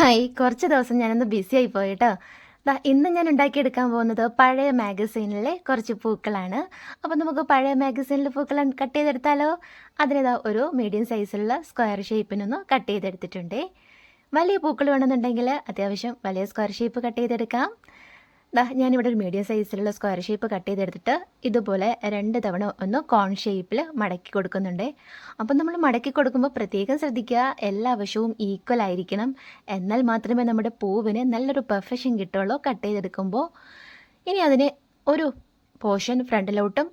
Hi കുറച്ച് ദിവസം ഞാനൊന്ന് ബിസി ആയി പോയിട്ടോ. ദാ ഇന്ന് ഞാൻ ഉണ്ടാക്കിയെടുക്കാൻ പോകുന്നത് പഴയ മാഗസീനിലെ കുറച്ച് പൂക്കളാണ്. അപ്പോൾ നമുക്ക് പഴയ മാഗസീനിലെ പൂക്കൾ കട്ട് ചെയ്തെടുത്താലോ? അതിനേതാ ഒരു മീഡിയം സൈസിലുള്ള സ്ക്വയർ ഷേപ്പിനൊന്ന് കട്ട് ചെയ്തെടുത്തിട്ടുണ്ട്. വലിയ പൂക്കൾ വേണമെന്നുണ്ടെങ്കിൽ അത്യാവശ്യം വലിയ സ്ക്വയർ ഷേപ്പ് കട്ട് ചെയ്തെടുക്കാം. ഞാനിവിടെ ഒരു മീഡിയം സൈസിലുള്ള സ്ക്വയർ ഷേപ്പ് കട്ട് ചെയ്തെടുത്തിട്ട് ഇതുപോലെ രണ്ട് തവണ ഒന്ന് കോൺ ഷേപ്പിൽ മടക്കി കൊടുക്കുന്നുണ്ട്. അപ്പം നമ്മൾ മടക്കി കൊടുക്കുമ്പോൾ പ്രത്യേകം ശ്രദ്ധിക്കുക എല്ലാ വശവും ഈക്വൽ ആയിരിക്കണം. എന്നാൽ മാത്രമേ നമ്മുടെ പൂവിന് നല്ലൊരു പെർഫെക്ഷൻ കിട്ടുള്ളൂ കട്ട് ചെയ്തെടുക്കുമ്പോൾ. ഇനി അതിന് ഒരു പോർഷൻ ഫ്രണ്ടിലോട്ടും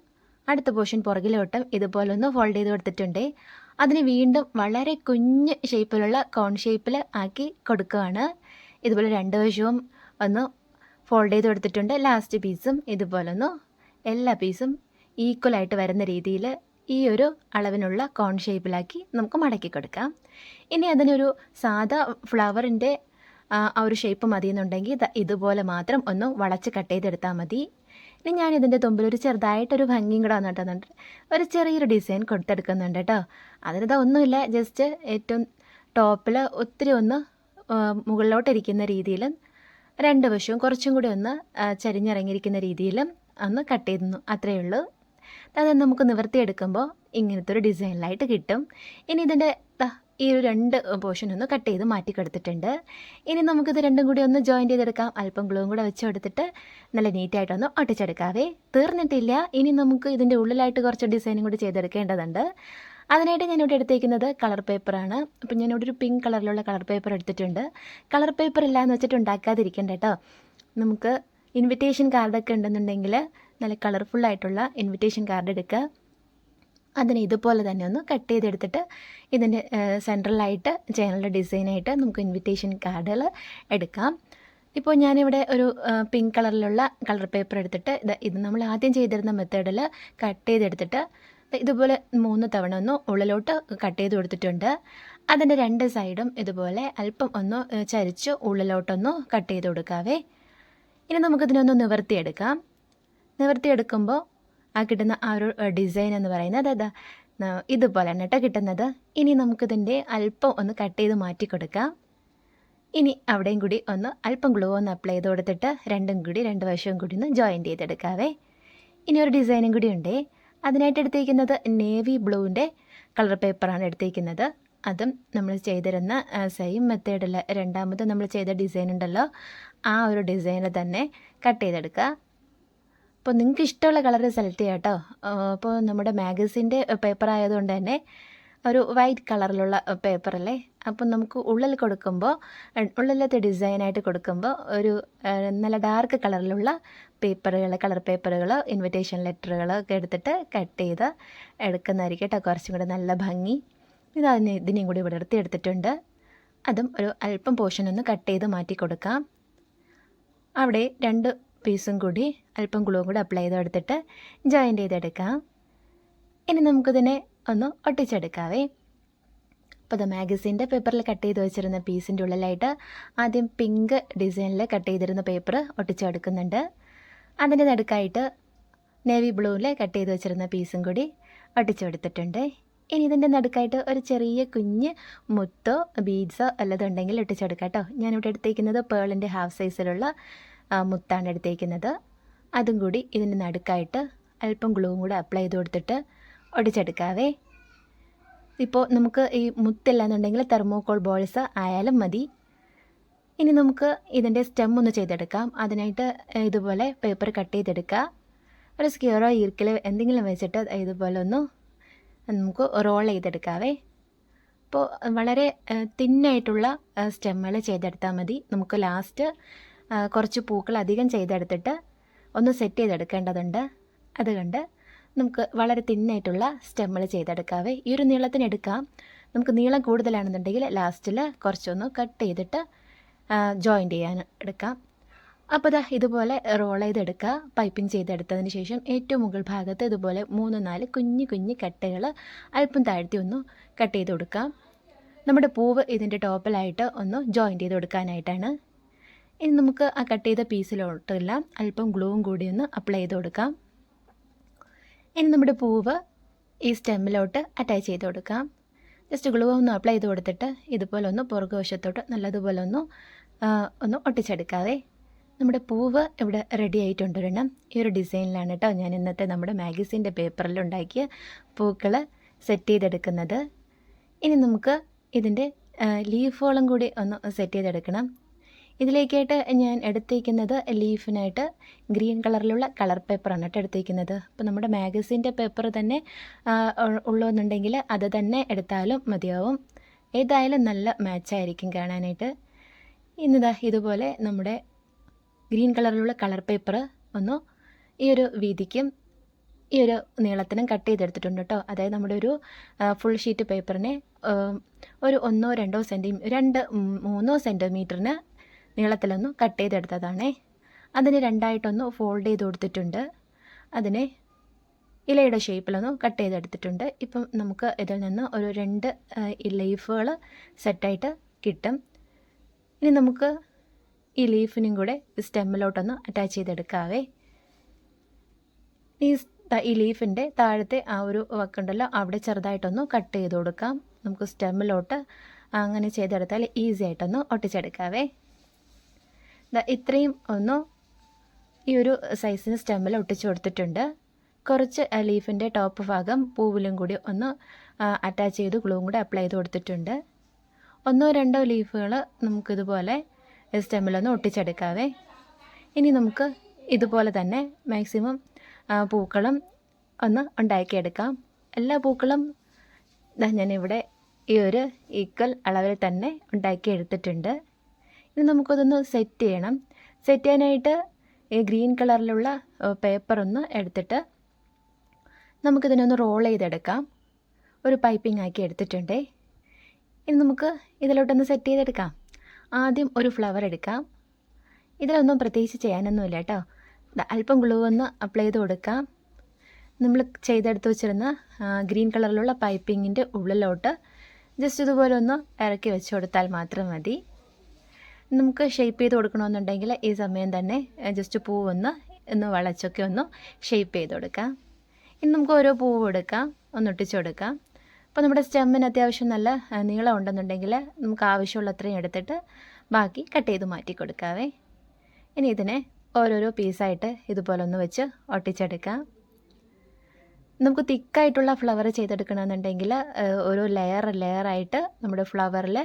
അടുത്ത പോർഷൻ പുറകിലോട്ടും ഇതുപോലെ ഒന്ന് ഫോൾഡ് ചെയ്ത് കൊടുത്തിട്ടുണ്ട്. അതിന് വീണ്ടും വളരെ കുഞ്ഞ് ഷേപ്പിലുള്ള കോൺ ഷേപ്പിൽ ആക്കി കൊടുക്കുകയാണ്. ഇതുപോലെ രണ്ട് വശവും ഒന്ന് ഫോൾഡ് ചെയ്ത് കൊടുത്തിട്ടുണ്ട്. ലാസ്റ്റ് പീസും ഇതുപോലെ ഒന്ന് എല്ലാ പീസും ഈക്വലായിട്ട് വരുന്ന രീതിയിൽ ഈ ഒരു അളവിനുള്ള കോൺ ഷേപ്പിലാക്കി നമുക്ക് മടക്കി കൊടുക്കാം. ഇനി അതിനൊരു സാധാ ഫ്ലവറിന്റെ ആ ഒരു ഷേപ്പ് മതി എന്നുണ്ടെങ്കിൽ ഇതുപോലെ മാത്രം ഒന്ന് വളച്ച് കട്ട് ചെയ്തെടുത്താൽ മതി. ഇനി ഞാൻ ഇതിന്റെ തുമ്പിൽ ഒരു ചെറുതായിട്ടൊരു ഭംഗിയും കൂടെ വന്നിട്ടുണ്ട് ഒരു ചെറിയൊരു ഡിസൈൻ കൊടുത്തെടുക്കുന്നുണ്ട് കേട്ടോ അതിനിതാ ഒന്നുമില്ല ജസ്റ്റ് ഏറ്റവും ടോപ്പിൽ ഒത്തിരി ഒന്ന് മുകളിലോട്ടിരിക്കുന്ന രീതിയിൽ രണ്ട് വശവും കുറച്ചും കൂടി ഒന്ന് ചരിഞ്ഞിറങ്ങിയിരിക്കുന്ന രീതിയിൽ ഒന്ന് കട്ട് ചെയ്തു അത്രയേ ഉള്ളൂ. അത് നമുക്ക് നിവർത്തിയെടുക്കുമ്പോൾ ഇങ്ങനത്തെ ഒരു ഡിസൈനിലായിട്ട് കിട്ടും. ഇനി ഇതിന്റെ ഈ ഒരു രണ്ട് പോർഷൻ ഒന്ന് കട്ട് ചെയ്ത് മാറ്റി കൊടുത്തിട്ടുണ്ട്. ഇനി നമുക്കിത് രണ്ടും കൂടി ഒന്ന് ജോയിൻ ചെയ്തെടുക്കാം. അല്പം ഗ്ലൂവും കൂടെ വെച്ച് കൊടുത്തിട്ട് നല്ല നീറ്റായിട്ടൊന്ന് ഒട്ടിച്ചെടുക്കാവേ. തീർന്നിട്ടില്ല. ഇനി നമുക്ക് ഇതിന്റെ ഉള്ളിലായിട്ട് കുറച്ച് ഡിസൈനും കൂടി ചെയ്തെടുക്കേണ്ടതുണ്ട്. അതിനായിട്ട് ഞാനിവിടെ എടുത്തേക്കുന്നത് കളർ പേപ്പറാണ്. അപ്പം ഞാനിവിടെ ഒരു പിങ്ക് കളറിലുള്ള കളർ പേപ്പർ എടുത്തിട്ടുണ്ട്. കളർ പേപ്പർ ഇല്ല എന്ന് വെച്ചിട്ട് ഉണ്ടാക്കാതിരിക്കണ്ട കേട്ടോ നമുക്ക് ഇൻവിറ്റേഷൻ കാർഡൊക്കെ ഉണ്ടെന്നുണ്ടെങ്കിൽ നല്ല കളർഫുൾ ആയിട്ടുള്ള ഇൻവിറ്റേഷൻ കാർഡ് എടുക്കുക അതിനെ ഇതുപോലെ തന്നെ ഒന്ന് കട്ട് ചെയ്തെടുത്തിട്ട് ഇതിന്റെ സെൻട്രലായിട്ട് ചെയ്യാനുള്ള ഡിസൈനായിട്ട് നമുക്ക് ഇൻവിറ്റേഷൻ കാർഡുകൾ എടുക്കാം. ഇപ്പോൾ ഞാനിവിടെ ഒരു പിങ്ക് കളറിലുള്ള കളർ പേപ്പർ എടുത്തിട്ട് ഇത് ഇത് നമ്മൾ ആദ്യം ചെയ്തിരുന്ന മെത്തേഡിൽ കട്ട് ചെയ്തെടുത്തിട്ട് ഇതുപോലെ മൂന്ന് തവണ ഒന്ന് ഉള്ളിലോട്ട് കട്ട് ചെയ്ത് കൊടുത്തിട്ടുണ്ട്. അതിന്റെ രണ്ട് സൈഡും ഇതുപോലെ അല്പം ഒന്ന് ചരിച്ച് ഉള്ളിലോട്ടൊന്ന് കട്ട് ചെയ്ത് കൊടുക്കാവേ. ഇനി നമുക്കിതിനൊന്ന് നിവർത്തിയെടുക്കാം. നിവർത്തിയെടുക്കുമ്പോൾ ആ കിട്ടുന്ന ആ ഒരു ഡിസൈൻ എന്ന് പറയുന്നത് അതാ ഇതുപോലെയാണ് കേട്ടോ കിട്ടുന്നത്. ഇനി നമുക്കിതിന്റെ അല്പം ഒന്ന് കട്ട് ചെയ്ത് മാറ്റി കൊടുക്കാം ഇനി അവിടെയും കൂടി ഒന്ന് അല്പം ഗ്ലൂ ഒന്ന് അപ്ലൈ ചെയ്ത് കൊടുത്തിട്ട് രണ്ടും കൂടി രണ്ട് വശവും കൂടി ഒന്ന് ജോയിന്റ് ചെയ്തെടുക്കാവേ. ഇനി ഒരു ഡിസൈനും കൂടി ഉണ്ടേ. അതിനായിട്ട് എടുത്തിരിക്കുന്നത് നേവി ബ്ലൂവിന്റെ കളർ പേപ്പറാണ് എടുത്തിരിക്കുന്നത് അതും നമ്മൾ ചെയ്തിരുന്ന സെയിം മെത്തേഡിൽ രണ്ടാമത് നമ്മൾ ചെയ്ത ഡിസൈൻ ഉണ്ടല്ലോ. ആ ഒരു ഡിസൈനിൽ തന്നെ കട്ട് ചെയ്തെടുക്കുക. അപ്പോൾ നിങ്ങൾക്ക് ഇഷ്ടമുള്ള കളർ സെലക്ട് ചെയ്യാം കേട്ടോ അപ്പോൾ നമ്മുടെ മാഗസിന്റെ പേപ്പർ ആയതുകൊണ്ട് തന്നെ ഒരു വൈറ്റ് കളറിലുള്ള പേപ്പറല്ലേ അപ്പം നമുക്ക് ഉള്ളിൽ കൊടുക്കുമ്പോൾ ഉള്ളിലത്തെ ഡിസൈനായിട്ട് കൊടുക്കുമ്പോൾ ഒരു നല്ല ഡാർക്ക് കളറിലുള്ള പേപ്പറുകൾ കളർ പേപ്പറുകൾ ഇൻവിറ്റേഷൻ ലെറ്ററുകൾ ഒക്കെ എടുത്തിട്ട് കട്ട് ചെയ്ത് എടുക്കുന്നതായിരിക്കും കേട്ടോ കുറച്ചും കൂടെ നല്ല ഭംഗി. ഇത് അതിന് ഇതിനെയും കൂടി ഇവിടെ എടുത്ത് എടുത്തിട്ടുണ്ട്. അതും ഒരു അല്പം പോർഷൻ ഒന്ന് കട്ട് ചെയ്ത് മാറ്റി കൊടുക്കാം. അവിടെ രണ്ട് പീസും കൂടി അല്പം ഗ്ലൂ കൂടി അപ്ലൈ ചെയ്ത് എടുത്തിട്ട് ജോയിന്റ് ചെയ്തെടുക്കാം. ഇനി നമുക്കിതിനെ ഒന്ന് ഒട്ടിച്ചെടുക്കാവേ. അപ്പോൾ ദ മാഗസീന്റെ പേപ്പറിൽ കട്ട് ചെയ്ത് വെച്ചിരുന്ന പീസിന്റെ ഉള്ളിലായിട്ട് ആദ്യം പിങ്ക് ഡിസൈനിൽ കട്ട് ചെയ്തിരുന്ന പേപ്പർ ഒട്ടിച്ചെടുക്കുന്നുണ്ട്. അതിന്റെ നടുക്കായിട്ട് നേവി ബ്ലൂവിൽ കട്ട് ചെയ്ത് വെച്ചിരുന്ന പീസും കൂടി ഒട്ടിച്ചെടുത്തിട്ടുണ്ട്. ഇനി ഇതിന്റെ നടുക്കായിട്ട് ഒരു ചെറിയ കുഞ്ഞ് മുത്തോ ബീഡ്സോ വല്ലതുണ്ടെങ്കിൽ ഒട്ടിച്ചെടുക്കാം കേട്ടോ ഞാനിവിടെ എടുത്തേക്കുന്നത് പേളിന്റെ ഹാഫ് സൈസിലുള്ള മുത്താണ് എടുത്തേക്കുന്നത്. അതും കൂടി ഇതിന്റെ നടുക്കായിട്ട് അല്പം ഗ്ലൂവും കൂടെ അപ്ലൈ ചെയ്ത് കൊടുത്തിട്ട് ഒടിച്ചെടുക്കാവേ. ഇപ്പോൾ നമുക്ക് ഈ മുത്തില്ലാന്നുണ്ടെങ്കിൽ തെർമോക്കോൾ ബോൾസ് ആയാലും മതി. ഇനി നമുക്ക് ഇതിന്റെ സ്റ്റെം ഒന്ന് ചെയ്തെടുക്കാം. അതിനായിട്ട് ഇതുപോലെ പേപ്പർ കട്ട് ചെയ്തെടുക്കുക. ഒരു സ്ക്യൂറോ ഈർക്കിൽ എന്തെങ്കിലും വെച്ചിട്ട് ഇതുപോലെ ഒന്ന് നമുക്ക് റോൾ ചെയ്തെടുക്കാവേ. അപ്പോൾ വളരെ തിന്നായിട്ടുള്ള സ്റ്റെമ്മുകൾ ചെയ്തെടുത്താൽ മതി. നമുക്ക് ലാസ്റ്റ് കുറച്ച് പൂക്കൾ അധികം ചെയ്തെടുത്തിട്ട് ഒന്ന് സെറ്റ് ചെയ്തെടുക്കേണ്ടതുണ്ട്. അതുകൊണ്ട് നമുക്ക് വളരെ തിന്നായിട്ടുള്ള സ്റ്റെമ്മൾ ചെയ്തെടുക്കാവേ. ഈ ഒരു നീളത്തിനെടുക്കാം നമുക്ക് നീളം കൂടുതലാണെന്നുണ്ടെങ്കിൽ ലാസ്റ്റിൽ കുറച്ചൊന്ന് കട്ട് ചെയ്തിട്ട് ജോയിന്റ് ചെയ്യാൻ എടുക്കാം. അപ്പോൾ ദാ ഇതുപോലെ റോൾ ചെയ്തെടുക്കുക. പൈപ്പിംഗ് ചെയ്തെടുത്തതിന് ശേഷം ഏറ്റവും മുകൾ ഭാഗത്ത് ഇതുപോലെ മൂന്ന് നാല് കുഞ്ഞു കുഞ്ഞു കട്ടകൾ അല്പം താഴ്ത്തി ഒന്ന് കട്ട് ചെയ്ത് കൊടുക്കാം. നമ്മുടെ പൂവ് ഇതിന്റെ ടോപ്പിലായിട്ട് ഒന്ന് ജോയിന്റ് ചെയ്ത് കൊടുക്കാനായിട്ടാണ്. ഇനി നമുക്ക് ആ കട്ട് ചെയ്ത പീസിലോട്ടെല്ലാം അല്പം ഗ്ലൂവും കൂടി ഒന്ന് അപ്ലൈ ചെയ്ത് കൊടുക്കാം. ഇനി നമ്മുടെ പൂവ് ഈ സ്റ്റെമ്മിലോട്ട് അറ്റാച്ച് ചെയ്ത് കൊടുക്കാം. ജസ്റ്റ് ഗ്ലൂ ഒന്ന് അപ്ലൈ ചെയ്ത് കൊടുത്തിട്ട് ഇതുപോലെ ഒന്ന് പുറകു വശത്തോട്ട് നല്ലതുപോലെ ഒന്ന് ഒന്ന് ഒട്ടിച്ചെടുക്കാവേ. നമ്മുടെ പൂവ് ഇവിടെ റെഡി ആയിട്ടുണ്ട് ഒരെണ്ണം. ഈ ഒരു ഡിസൈനിലാണ് കേട്ടോ ഞാൻ ഇന്നത്തെ നമ്മുടെ മാഗസീന്റെ പേപ്പറിൽ ഉണ്ടാക്കിയ പൂക്കൾ സെറ്റ് ചെയ്തെടുക്കുന്നത്. ഇനി നമുക്ക് ഇതിന്റെ ലീഫുകളും കൂടി ഒന്ന് സെറ്റ് ചെയ്തെടുക്കണം. ഇതിലേക്കായിട്ട് ഞാൻ എടുത്തേക്കുന്നത് ലീഫിനായിട്ട് ഗ്രീൻ കളറിലുള്ള കളർ പേപ്പറാണ് കേട്ടോ എടുത്തേക്കുന്നത്. അപ്പോൾ നമ്മുടെ മാഗസീന്റെ പേപ്പർ തന്നെ ഉള്ളതെന്നുണ്ടെങ്കിൽ അത് തന്നെ എടുത്താലും മതിയാവും. ഏതായാലും നല്ല മാച്ചായിരിക്കും കാണാനായിട്ട്. ഇന്നിതാ ഇതുപോലെ നമ്മുടെ ഗ്രീൻ കളറിലുള്ള കളർ പേപ്പർ ഒന്ന് ഈ ഒരു വീതിക്കും ഈ ഒരു നീളത്തിനും കട്ട് ചെയ്തെടുത്തിട്ടുണ്ട് കേട്ടോ. അതായത് നമ്മുടെ ഒരു ഫുൾ ഷീറ്റ് പേപ്പറിനെ ഒരു ഒന്നോ രണ്ടോ സെന്റി രണ്ട് മൂന്നോ സെന്റിമീറ്ററിന് നീളത്തിലൊന്ന് കട്ട് ചെയ്തെടുത്തതാണേ. അതിന് രണ്ടായിട്ടൊന്ന് ഫോൾഡ് ചെയ്ത് കൊടുത്തിട്ടുണ്ട്. അതിനെ ഇലയുടെ ഷേപ്പിലൊന്ന് കട്ട് ചെയ്തെടുത്തിട്ടുണ്ട്. ഇപ്പം നമുക്ക് ഇതിൽ നിന്ന് ഒരു രണ്ട് ലീഫുകൾ സെറ്റായിട്ട് കിട്ടും. ഇനി നമുക്ക് ഈ ലീഫിനും കൂടെ സ്റ്റെമ്മിലോട്ടൊന്ന് അറ്റാച്ച് ചെയ്തെടുക്കാവേ. ഈ ഈ ലീഫിന്റെ താഴത്തെ ആ ഒരു വക്കുണ്ടല്ലോ അവിടെ ചെറുതായിട്ടൊന്ന് കട്ട് ചെയ്ത് കൊടുക്കാം. നമുക്ക് സ്റ്റെമ്മിലോട്ട് അങ്ങനെ ചെയ്തെടുത്താൽ ഈസി ആയിട്ടൊന്ന് ഒട്ടിച്ചെടുക്കാവേ. ഇത്രയും ഒന്ന് ഈ ഒരു സൈസിന് സ്റ്റെമ്മിൽ ഒട്ടിച്ചു കൊടുത്തിട്ടുണ്ട്. കുറച്ച് ലീഫിന്റെ ടോപ്പ് ഭാഗം പൂവിലും കൂടി ഒന്ന് അറ്റാച്ച് ചെയ്ത് ഗ്ലൂവും കൂടി അപ്ലൈ ചെയ്ത് കൊടുത്തിട്ടുണ്ട്. ഒന്നോ രണ്ടോ ലീഫുകൾ നമുക്കിതുപോലെ സ്റ്റെമ്മിലൊന്ന് ഒട്ടിച്ചെടുക്കാവേ. ഇനി നമുക്ക് ഇതുപോലെ തന്നെ മാക്സിമം പൂക്കളും ഒന്ന് ഉണ്ടാക്കിയെടുക്കാം. എല്ലാ പൂക്കളും ഞാനിവിടെ ഈ ഒരു ഈക്വൽ അളവിൽ തന്നെ ഉണ്ടാക്കി എടുത്തിട്ടുണ്ട് ഇനി നമുക്കതൊന്ന് സെറ്റ് ചെയ്യണം. സെറ്റ് ചെയ്യാനായിട്ട് ഈ ഗ്രീൻ കളറിലുള്ള പേപ്പർ ഒന്ന് എടുത്തിട്ട് നമുക്കിതിനൊന്ന് റോൾ ചെയ്തെടുക്കാം. ഒരു പൈപ്പിംഗ് ആക്കി എടുത്തിട്ടുണ്ടേ. ഇനി നമുക്ക് ഇതിലോട്ടൊന്ന് സെറ്റ് ചെയ്തെടുക്കാം. ആദ്യം ഒരു ഫ്ലവർ എടുക്കാം. ഇതിലൊന്നും പ്രത്യേകിച്ച് ചെയ്യാനൊന്നുമില്ല കേട്ടോ അല്പം ഗ്ലൂ ഒന്ന് അപ്ലൈ ചെയ്ത് കൊടുക്കാം. നമ്മൾ ചെയ്തെടുത്ത് വെച്ചിരുന്ന ഗ്രീൻ കളറിലുള്ള പൈപ്പിങ്ങിന്റെ ഉള്ളിലോട്ട് ജസ്റ്റ് ഇതുപോലെ ഒന്ന് ഇറക്കി വെച്ച് കൊടുത്താൽ മാത്രം മതി. നമുക്ക് ഷേപ്പ് ചെയ്ത് കൊടുക്കണമെന്നുണ്ടെങ്കിൽ ഈ സമയം തന്നെ ജസ്റ്റ് പൂവൊന്ന് ഒന്ന് വളച്ചൊക്കെ ഒന്ന് ഷേപ്പ് ചെയ്ത് കൊടുക്കാം ഇനി നമുക്ക് ഓരോ പൂവ് എടുക്കാം ഒന്ന് കൊടുക്കാം. അപ്പോൾ നമ്മുടെ സ്റ്റെമ്മിന് അത്യാവശ്യം നല്ല നീളം ഉണ്ടെന്നുണ്ടെങ്കിൽ നമുക്ക് ആവശ്യമുള്ള അത്രയും എടുത്തിട്ട് ബാക്കി കട്ട് ചെയ്ത് മാറ്റി കൊടുക്കാവേ. ഇനി ഇതിനെ ഓരോരോ പീസായിട്ട് ഇതുപോലെ ഒന്ന് വെച്ച് ഒട്ടിച്ചെടുക്കാം. നമുക്ക് തിക്കായിട്ടുള്ള ഫ്ലവർ ചെയ്തെടുക്കണമെന്നുണ്ടെങ്കിൽ ഓരോ ലെയർ ലെയറായിട്ട് നമ്മുടെ ഫ്ലവറിൽ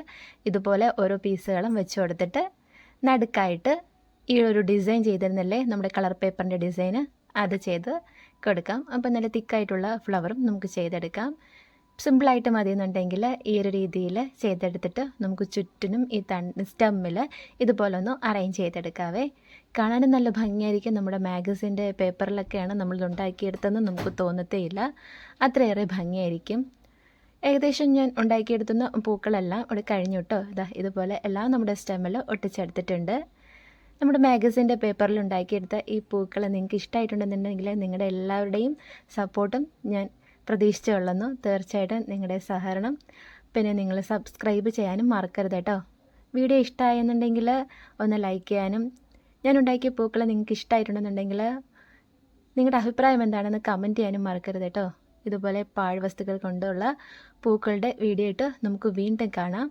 ഇതുപോലെ ഓരോ പീസുകളും വെച്ച് കൊടുത്തിട്ട് നടുക്കായിട്ട് ഈ ഒരു ഡിസൈൻ ചെയ്തിരുന്നല്ലേ നമ്മുടെ കളർ പേപ്പറിന്റെ ഡിസൈന് അത് ചെയ്ത് കൊടുക്കാം. അപ്പോൾ നല്ല തിക്കായിട്ടുള്ള ഫ്ലവറും നമുക്ക് ചെയ്തെടുക്കാം. സിമ്പിളായിട്ട് മതി എന്നുണ്ടെങ്കിൽ ഈ ഒരു രീതിയിൽ ചെയ്തെടുത്തിട്ട് നമുക്ക് ചുറ്റിനും ഈ തൺ സ്റ്റമ്മിൽ ഇതുപോലെ ഒന്ന് അറേഞ്ച് ചെയ്തെടുക്കാവേ. കാണാനും നല്ല ഭംഗിയായിരിക്കും. നമ്മുടെ മാഗസിന്റെ പേപ്പറിലൊക്കെയാണ് നമ്മൾ ഉണ്ടാക്കിയെടുത്തതെന്ന് നമുക്ക് തോന്നത്തേയില്ല. അത്രയേറെ ഭംഗിയായിരിക്കും. ഏകദേശം ഞാൻ ഉണ്ടാക്കിയെടുത്തുന്ന പൂക്കളെല്ലാം ഇവിടെ കഴിഞ്ഞു കേട്ടോ. ഇതാ ഇതുപോലെ എല്ലാം നമ്മുടെ സ്റ്റെമ്മിൽ ഒട്ടിച്ചെടുത്തിട്ടുണ്ട്. നമ്മുടെ മാഗസിന്റെ പേപ്പറിൽ ഉണ്ടാക്കിയെടുത്ത ഈ പൂക്കൾ നിങ്ങൾക്ക് ഇഷ്ടമായിട്ടുണ്ടെന്നുണ്ടെങ്കിൽ നിങ്ങളുടെ എല്ലാവരുടെയും സപ്പോർട്ടും ഞാൻ പ്രതീക്ഷിച്ചുകൊള്ളുന്നു തീർച്ചയായിട്ടും നിങ്ങളുടെ സഹകരണം. പിന്നെ നിങ്ങൾ സബ്സ്ക്രൈബ് ചെയ്യാനും മറക്കരുത് കേട്ടോ. വീഡിയോ ഇഷ്ടമായെന്നുണ്ടെങ്കിൽ ഒന്ന് ലൈക്ക് ചെയ്യാനും ഞാൻ ഉണ്ടാക്കിയ പൂക്കൾ നിങ്ങൾക്ക് ഇഷ്ടമായിട്ടുണ്ടെന്നുണ്ടെങ്കിൽ നിങ്ങളുടെ അഭിപ്രായം എന്താണെന്ന് കമന്റ് ചെയ്യാനും മറക്കരുത് കേട്ടോ. ഇതുപോലെ പാഴ്വസ്തുക്കൾ കൊണ്ടുള്ള പൂക്കളുടെ വീഡിയോ ഇട്ട് നമുക്ക് വീണ്ടും കാണാം.